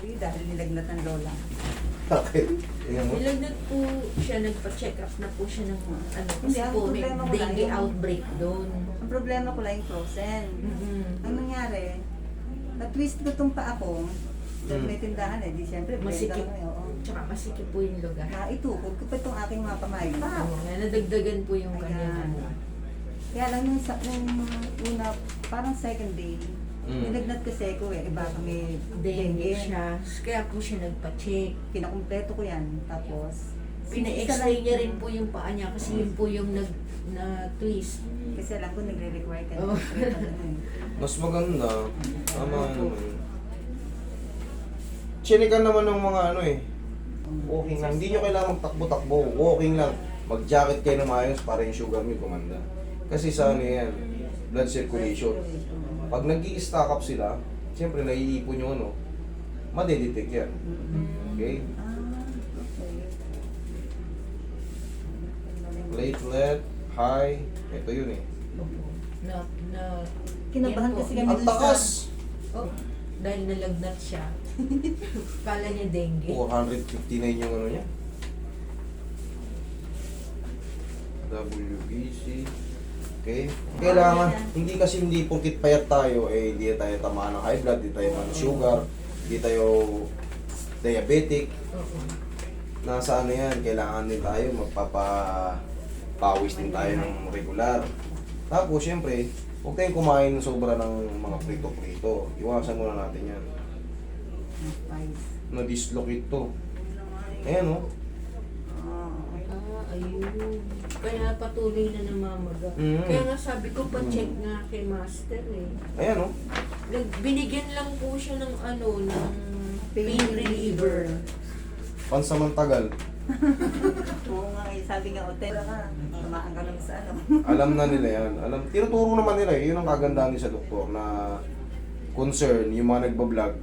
Dahil nilagnat ng lola. Bakit? Tingnan mo. Nilagnat po siya, nagpa-check up na po siya ng ano, Hindi, kasi ang po may problema ko lang dengue yung- outbreak doon. Ang problema ko lang yung frozen. Mm-mm. Ang nangyari, na-twist ko itong paa ko. Dahil Mm. may tindahan eh, di siyempre, Masikip. benta eh, oo. Tsaka masikip po yung lugar. Naitukod ko pa itong aking mga kamay. Pa! Oo, nga, nadagdagan po yung Ayan. kanyang ano. Kaya lang yung, sa, yung una, parang second day, Mm. nilagnat kasi ko eh, iba kami Dengue siya. Kaya po siya nagpa-check. Kinakumpleto ko yan. Tapos, Pina-x-ray niya rin po yung paa niya kasi yun po yung nag na twist. Kasi alam ko nagre-require ka ng ano eh. Mas maganda. Tama naman. Chinikan naman ng mga ano eh. Walking lang. Hindi nyo kailangan magtakbo-takbo. Walking lang. Mag-jacket kayo na maayos para yung sugar nyo kumanda. Kasi sa ano yan, blood circulation. Pag nag stack up sila, siyempre naiipon yung ano, madedetect yan. Okay? Ah, okay. Platelet, high, ito yun eh. Na, na, Kinabahan kasi kami Ang dun sa- takas! Oh, dahil nalagnat siya. Kala niya dengue. 459 yung ano niya. WBC. Okay? Kailangan, hindi kasi hindi porkit payat tayo, eh hindi tayo tamaan ng high blood, hindi tayo ng sugar, hindi tayo diabetic. Nasa ano yan, kailangan din tayo magpapawis din tayo ng regular. Tapos, syempre, huwag tayong kumain ng sobra ng mga prito-prito. Iwasan muna natin yan. Na-dislocate to. Ayan oh. Ayun. Kaya patuloy na namamaga. Mm. Kaya nga sabi ko, pa-check nga kay Master eh. Ayan oh. Nag, binigyan lang po siya ng ano, ng Pain pain reliever. Pansamantagal. Oo nga eh, sabi nga, hotel ka, tumaan ka naman sa ano. Alam na nila yan. Alam, tinuturo naman nila eh. Yun ang kagandahan din sa doktor na concern, yung mga nagbablog.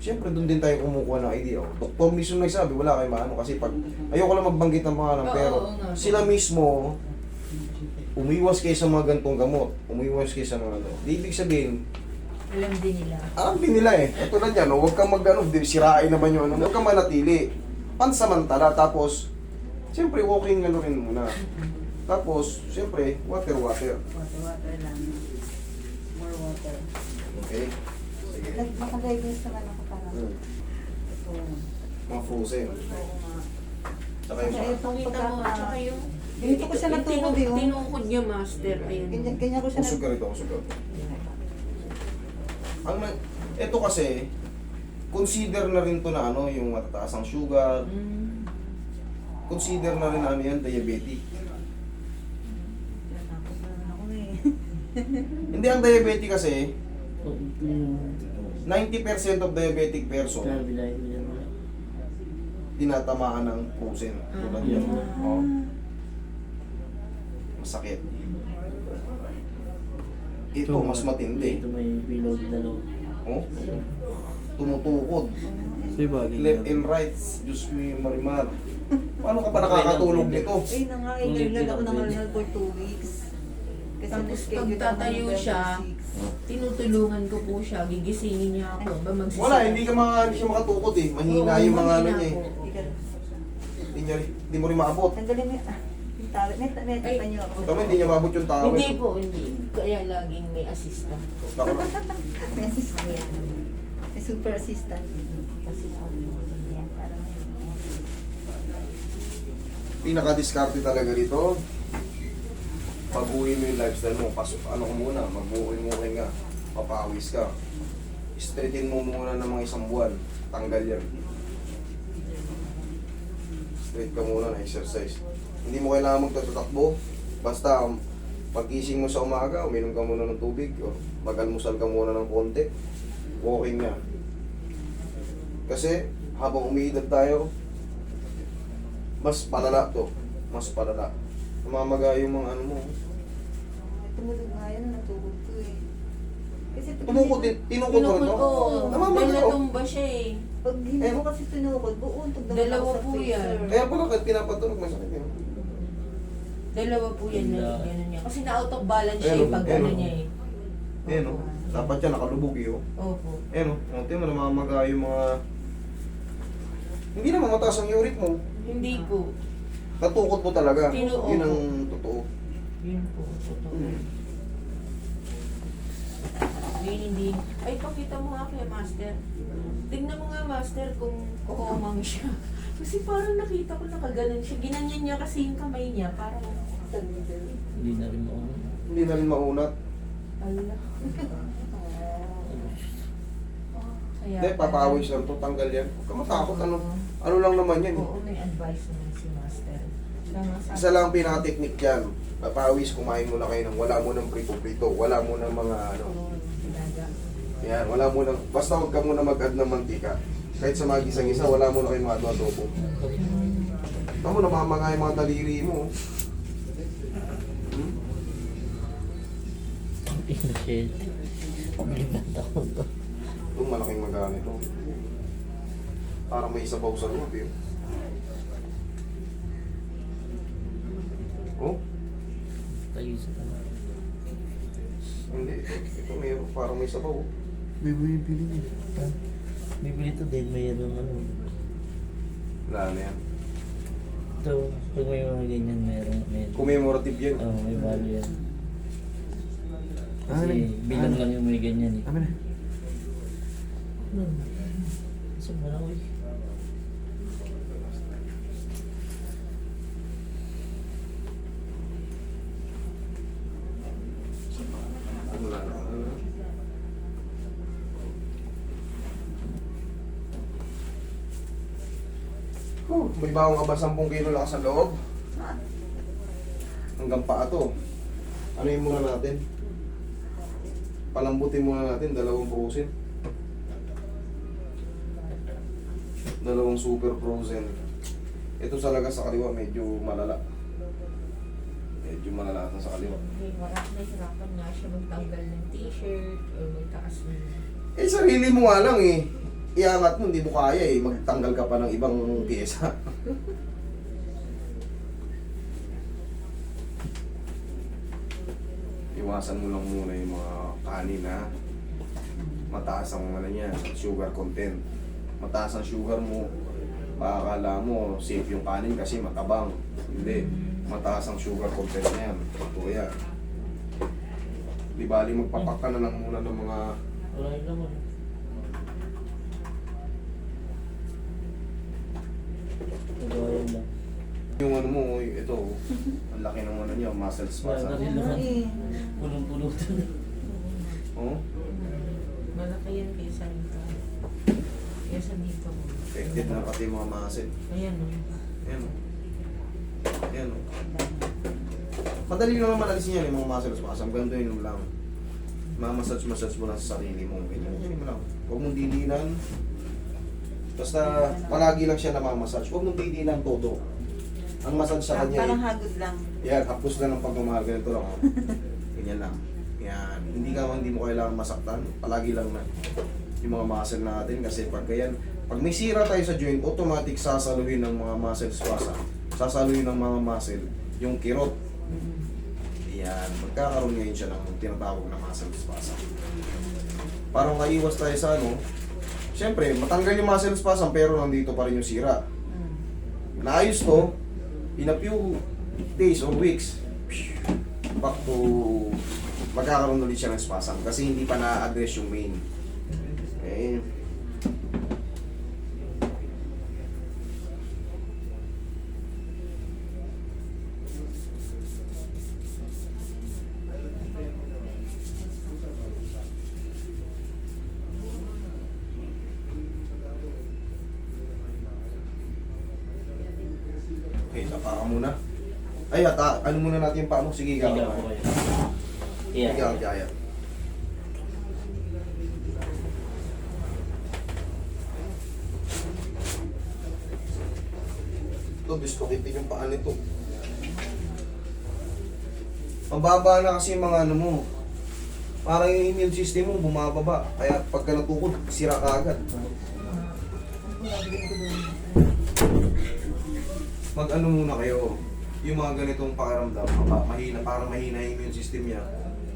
Siyempre, doon din tayo kumukuha ng idea. Oh. Doktor mismo nagsabi, wala kayo maano. Kasi pag, ayoko lang magbanggit ng pangalan, Oo, pero oo nga. sila mismo, umiwas kayo sa mga gantong gamot. Umiwas kayo sa mga ano. Di ibig sabihin, Alam din nila. alam din nila eh. Ito lang yan, oh, huwag kang mag ano, di- sirain naman yung ano. Huwag kang manatili. Pansamantala, tapos, siyempre, walking ano rin muna. Tapos, siyempre, water, water. Water, water lang. More water. Okay? Sige. Naman ako parang. Hmm. Ito. Mga frozen. Oo nga. Tsaka yung Kaya itong Pakita mo, pagkaka... tsaka yung... Dito ko siya yung natulog tinu-. Tinukod niya, Master. Ayun. Ganyan, ganyan ko siya Usog ka rito, usog ka. Ang na, ito kasi, consider na rin to na ano, yung matataas ang sugar, Mm. consider na rin ano yan, diabetic. Natakot na naman ako eh. Hindi ang diabetic kasi, 90% of diabetic person, tinatamaan ng frozen. Tulad yan. Oh. Masakit. Ito, mas matindi. Ito may bilog na no. Oh. Tumutukod. Left and right. Diyos mo yung marimar. Paano ka pa nakakatulog nito? Eh, na nga, eh, naglag ako ng alnal for two weeks. Tapos pag tatayo siya, tinutulungan ko po siya, gigisingin niya ako. Ba magsisip? Wala, hindi ka mga, hindi siya makatukod eh. Mahina Oo, yung mga ano niya eh. po. 6. Hindi niya, hindi mo rin maabot. Tanggalin mo yung ah, yung tawid. May, may Ay. tapan niyo ako. Tama, hindi niya maabot yung tao. Hindi po, hindi. Kaya laging may assistant po. Naku na. May assistant. May super assistant. Kasi ako, yan, parang Pinaka-discarte talaga dito. Pag uwi mo yung lifestyle mo, pasok, ano ko muna, mag-uwi-uwi ka, papawis ka. Straighten mo muna ng mga isang buwan. Tanggal yan. Straight ka muna na exercise. Hindi mo kailangan magtatakbo. Basta, pag-gising mo sa umaga, uminom ka muna ng tubig, o mag-almusal ka muna ng konti. Walking na. Kasi, habang umiidad tayo, mas palala to. Mas palala. Namamaga yung mga ano mo. Tumulog nga yan, natulog ko eh. Kasi pag Tumukod din. Tinukod mo rin Pinukod to. ko. Dahil Namamaga oh. natumba siya eh. Pag hindi Eh, ko kasi tinukod, buong tugtog Dalawa po yan. Kaya pala kahit pinapatulog, masakit yun. Dalawa po yan na Ganda. gano'n niya. Kasi na-out of balance siya Ayun, eh pag ayun. ano niya eh. Ayan o. Dapat yan, nakalubog eh, oh. Opo. Eh, no? Unti mo, namamaga yung mga... Hindi naman mataas ang uric mo. Hindi po. Natukot mo talaga. Tinuo Yun ang totoo. Yun po. Totoo. Hmm. Hindi, hindi. Ay, pakita mo nga kay Master. Tingnan mo nga, Master, kung kukumang siya. Kasi parang nakita ko nakaganon siya. Ginanyan niya kasi yung kamay niya. Parang, Hindi na rin mauna. Hindi na rin maunat. ala. Hindi, papawis lang to, tanggal yan. Huwag ka matakot, ano? Ano lang naman yan. eh. Oo, may advice naman si Master. Isa lang ang pinaka-technique dyan. Papawis, kumain muna kayo ng wala mo ng prito-prito, wala mo ng mga ano. Yan, wala mo ng, basta huwag ka muna mag-add ng mantika. Kahit sa mga gisang-gisa, wala mo na kayo mga adobo. Tama mo, namamanga yung mga daliri mo. Hmm? Pinashell. Pabilibad ako to. Itong malaking magana ito. Parang may sabaw sa loob eh. Oh, Tayo sa tanong. hindi. Ito, ito may, parang may sabaw. oh. Bibili niya. Ha? Bibili to din. Mayroon ano. Wala na yan. Ito, pag may mga ganyan, meron. meron. Commemorative yan. Oo, may value yan. Ah, Kasi ano? bilang Ah. lang yung may ganyan eh. Amin na. Hmm. Sa Malawi. Wala na. Oh, may bawang ka ba 10 kilo lang sa loob? Hanggang paa to. Ano yung muna natin? Palambutin muna natin, dalawang frozen. Dalawang super frozen. Ito talaga sa kaliwa, medyo malala. Medyo malala ata sa kaliwa. Hindi, marap nahirapan nga siya magtanggal ng t-shirt or magtaas ng... Eh, sarili mo nga lang eh. Iangat mo, hindi mo kaya eh. Magtanggal ka pa ng ibang pyesa. Iwasan mo lang muna yung mga kanin na mataas ang ano niya, sugar content. Mataas ang sugar mo, makakala mo safe yung kanin kasi matabang. Hindi, mataas ang sugar content niya. Totoo yan. Di bali magpapak ka na lang muna ng mga Wala yung laman. Nagawa lang. Yung ano mo, ito, ang laki ng ano niya, muscle Wala spasm. rin laman. Punong-puno to. Oh, Malaki yan kaysa dito. Kaysa dito. affected na pati yung mga muscle. Ayan o. Ayan o. Ayan o. Madali lang naman alisin yan, yung mga muscle spasm. Ganito yun lang. Mamassage-massage mo lang sa sarili mo. Ganyan, ganyan mo lang. Huwag mong dilinan. Basta, palagi lang siya namamassage. Huwag mong dilinan todo. Ang massage sa kanya, Parang eh, hagod lang. yan, hapos lang ng pagmamahal. Ganito lang. Oh. Ganyan lang. Yan. Hindi ka hindi mo kailangan masaktan. Palagi lang na yung mga muscle natin kasi pag ganyan, pag may sira tayo sa joint, automatic sasaluhin ng mga muscle spasm. Sasaluhin ng mga muscle yung kirot. Yan. Magkakaroon ngayon siya ng tinatawag na muscle spasm. Parang maiwas tayo sa ano, Siyempre, matanggal yung muscle spasm pero nandito pa rin yung sira. Naayos to, in a few days or weeks, back to magkakaroon ulit siya ng spasm kasi hindi pa na-address yung main. Eh, Okay, tapa ka muna. Ay, ata, ano muna natin yung paa mo? Sige, ikaw. Higa po kayo. Ikaw, Yeah. kaya. Ito, dislocated yung paa nito. Mababa na kasi yung mga ano mo. Parang yung immune system mo bumababa. Kaya pagka natukod, sira ka agad. Mag ano muna kayo, yung mga ganitong pakiramdam, mahina, parang mahina yung immune system niya.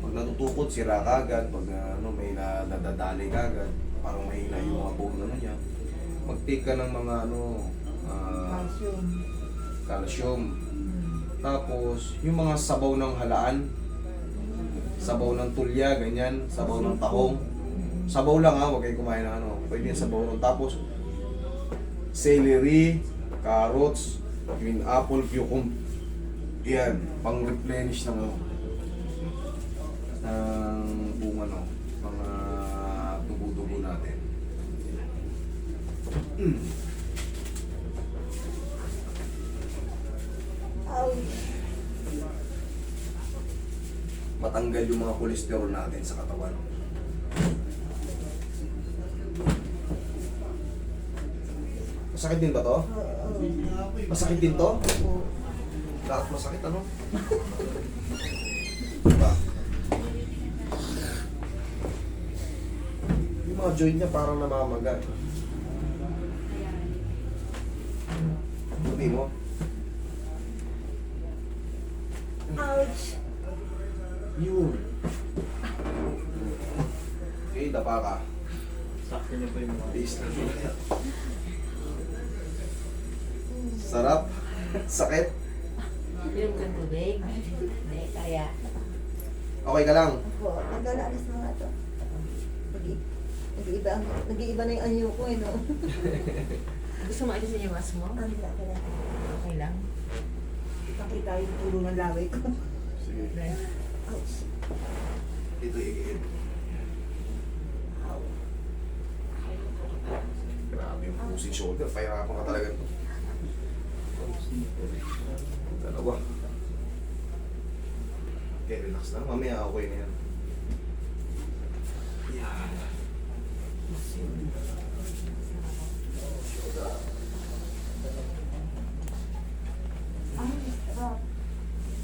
Pag natutukot, sira kagad. Pag ah, ano, may nadadali kagad. Parang mahina yung mga bone ano niya. Mag-take ka ng mga ano, ah, Calcium. calcium. Tapos, yung mga sabaw ng halaan, sabaw ng tulya, ganyan, sabaw ng tahong. Sabaw lang ha, huwag kayo kumain ng ano. Pwede yung sabaw nun. Tapos, celery, carrots, green apple, cucumber. Yan, pang replenish ng ano. Ng kung ano, mga tubo-tubo natin. Mm. Matanggal yung mga kolesterol natin sa katawan. Masakit din ba to? Masakit din to? Oo. Lahat masakit ano? diba? Yung mga joint niya parang namamaga. Sabi mo? Ouch. Yun. Okay, dapa ka. Sakto niyo po yung mga... Na Sarap. Sakit. Yung ka tubig. Hindi, kaya. Okay ka lang. Opo, nag-aalis na nga to. Nag- Nag-iiba, nag-iiba na yung anyo ko eh, no? Gusto mo alisin yung mask mo? Ano ba, kaya? Okay lang. Nakita yung tulo ng laway ko. Sige. Ouch. Ito i Grabe yung pusing shoulder. Pahirapan ka talaga ito. Dalawa. Okay, relax lang. Mamaya okay na yan. Yan.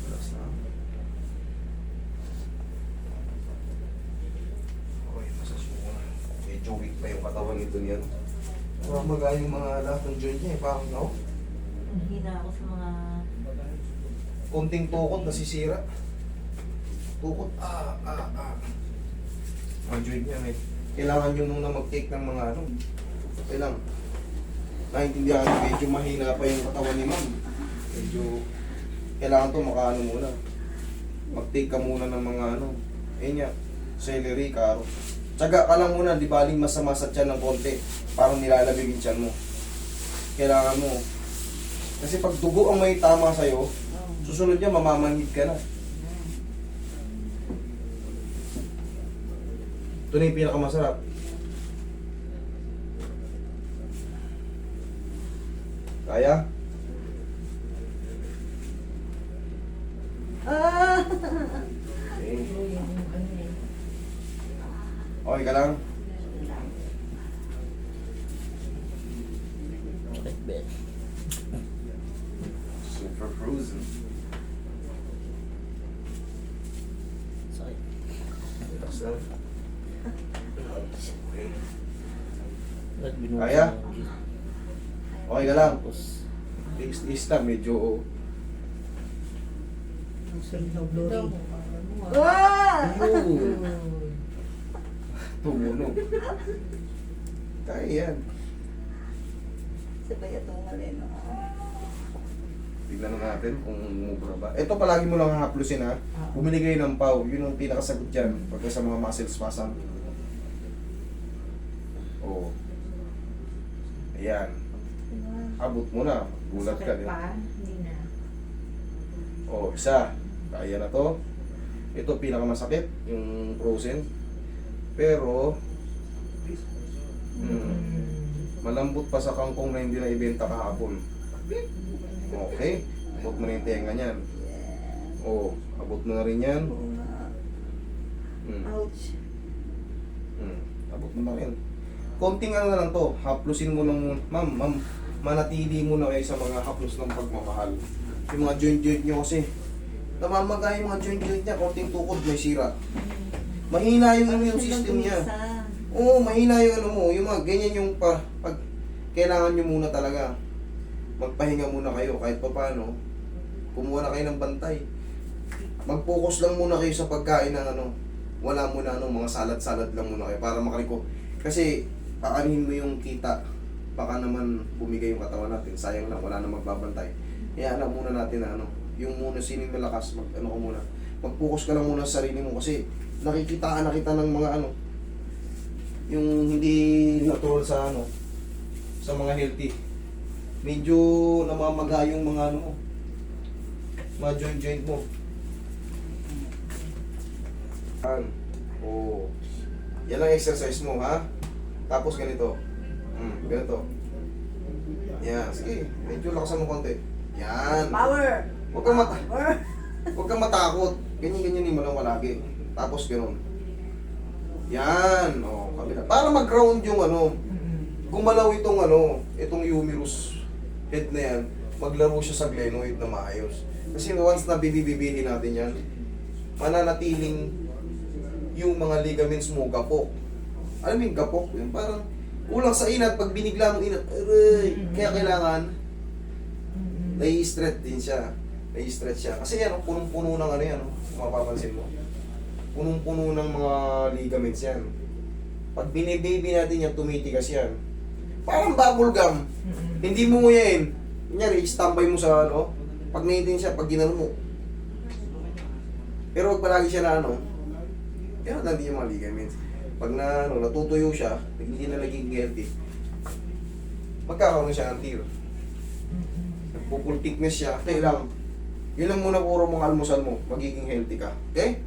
Relax lang. Okay, massage mo. Medyo weak pa yung katawan nito niyan. Parang magaya yung mga lahat ng joint niya eh. Parang, no? Hina ako sa mga... konting tukot nasisira. Tukot, ah, ah, ah. Mga joint niya, may kailangan nyo muna mag-take ng mga ano. Okay lang. Naintindihan ko, medyo mahina pa yung katawan ni ma'am. Medyo, kailangan to makaano muna. Mag-take ka muna ng mga ano. Eh niya, celery, carrot. Tsaga ka lang muna, di baling masama sa tiyan ng konti. Parang nilalabig yung tiyan mo. Kailangan mo. Kasi pag dugo ang may tama sa'yo, Susunod niya, mamamanhid ka na. Ito na yung pinakamasarap. Kaya? Ah! Okay. Okay ka lang? Sakit ba? Super frozen. Sakit. Lang. Okay. Kaya? Okay ka lang? Taste lang, medyo... Ayun! Yun. Tumunog. Kaya yan. Sabay itong maleno. Tignan na natin kung mubra ba. Ito palagi mo lang hahaplusin ha. Bumili kayo ng pau. Yun ang pinakasagot dyan. Pagka sa mga muscle spasm. Oo. Ayan. Abot mo na. Gulat ka din. pa? Hindi na. Oo, isa. Kaya na to. Ito pinakamasakit. Yung frozen. Pero, hmm, malambot pa sa kangkong na hindi na ibenta kahapon. Okay. Abot mo na yung tenga niyan. Oo. Abot mo na rin yan. Hmm. Ouch. Hmm. Abot mo na rin. Konting ano na lang to, haplusin mo lang muna. Ma'am, ma'am, manatili muna kayo sa mga haplos ng pagmamahal. Yung mga joint-joint nyo kasi, namamaga yung mga joint-joint niya, konting tukod, may sira. Mahina yung immune system niya. Oo, mahina yung ano mo, yung mga ganyan yung pa, pag kailangan nyo muna talaga. Magpahinga muna kayo kahit pa paano. Kumuha na kayo ng bantay. mag-focus lang muna kayo sa pagkain ng ano, wala muna ano, mga salad-salad lang muna kayo para makariko. Kasi, paanihin mo yung kita, baka naman bumigay yung katawan natin, sayang lang, wala na magbabantay. Kaya alam muna natin na ano, yung muna sining malakas, mag ano ko muna, mag-focus ka lang muna sa sarili mo kasi nakikita na kita ng mga ano, yung hindi natural sa ano, sa mga healthy. Medyo namamaga yung mga ano mo, mga joint-joint mo. Yan. Oo. Yan ang exercise mo, ha? Tapos ganito. Hmm, ganito. Yan, sige. Medyo lakasan mo konti. Yan. Power! Huwag kang mata Power! Huwag kang matakot. Ganyan-ganyan mo lang palagi. Tapos ganun. Yan. O, kabila. Para mag-ground yung ano. Gumalaw itong ano, itong humerus head na yan. Maglaro siya sa glenoid na maayos. Kasi once na bibibibihin natin yan, mananatiling yung mga ligaments mo gapok. Alam mo yung gapok? Yung parang kulang sa inat, pag binigla mo inat, aray! Kaya kailangan, nai-stretch din siya. Nai-stretch siya. Kasi yan, punong-puno ng ano yan, kung mapapansin mo. Punong-puno ng mga ligaments yan. Pag binibaby natin yan, tumitigas yan. Parang bubble gum. Hindi mo nguyain. Kunyari, standby mo sa ano, pag naitin siya, pag ginano mo. Pero wag palagi siya na ano, pero nandito yung mga ligaments. Pag na, ano, natutuyo siya, hindi na naging healthy, magkakaroon siya ng tear. Nagpupul thickness siya, kaya lang, yun lang muna puro mga almusal mo, magiging healthy ka. Okay?